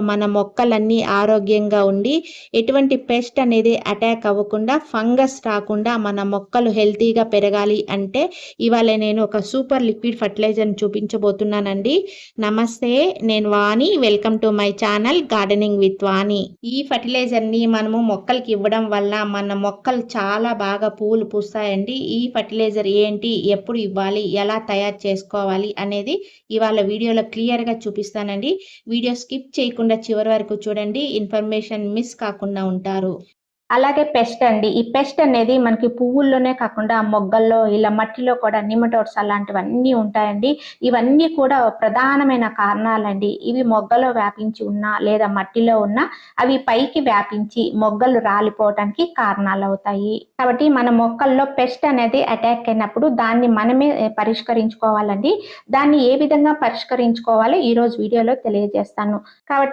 మన మొక్కలన్నీ ఆరోగ్యంగా ఉండి ఎటువంటి పెస్ట్ అనేది అటాక్ అవ్వకుండా ఫంగస్ రాకుండా మన మొక్కలు హెల్తీగా పెరగాలి అంటే ఇవాళ నేను ఒక సూపర్ లిక్విడ్ ఫర్టిలైజర్ని చూపించబోతున్నానండి. నమస్తే నేను Vani. Welcome to my channel gardening with Vani. ఈ ఫర్టిలైజర్ని మనము మొక్కలకి ఇవ్వడం వల్ల మన మొక్కలు చాలా బాగా పువ్వులు పూస్తాయండి. ఈ ఫర్టిలైజర్ ఏంటి ఎప్పుడు ఇవ్వాలి ఎలా తయారు చేసుకోవాలి అనేది ఇవాళ వీడియోలో క్లియర్గా చూపిస్తానండి. వీడియో స్కిప్ చేయకుండా చివరి వరకు చూడండి. ఇన్ఫర్మేషన్ మిస్ కాకుండా ఉంటారు. అలాగే పెస్ట్ అండి. ఈ పెస్ట్ అనేది మనకి పువ్వుల్లోనే కాకుండా మొగ్గల్లో ఇలా మట్టిలో కూడా నిమటోడ్స్ అలాంటివన్నీ ఉంటాయండి. ఇవన్నీ కూడా ప్రధానమైన కారణాలండి. ఇవి మొగ్గలో వ్యాపించి ఉన్నా లేదా మట్టిలో ఉన్నా అవి పైకి వ్యాపించి మొగ్గలు రాలిపోవడానికి కారణాలు అవుతాయి కాబట్టి మన మొక్కల్లో పెస్ట్ అనేది అటాక్ అయినప్పుడు దాన్ని మనమే పరిష్కరించుకోవాలండి. దాన్ని ఏ విధంగా పరిష్కరించుకోవాలో ఈ రోజు వీడియోలో తెలియజేస్తాను. కాబట్టి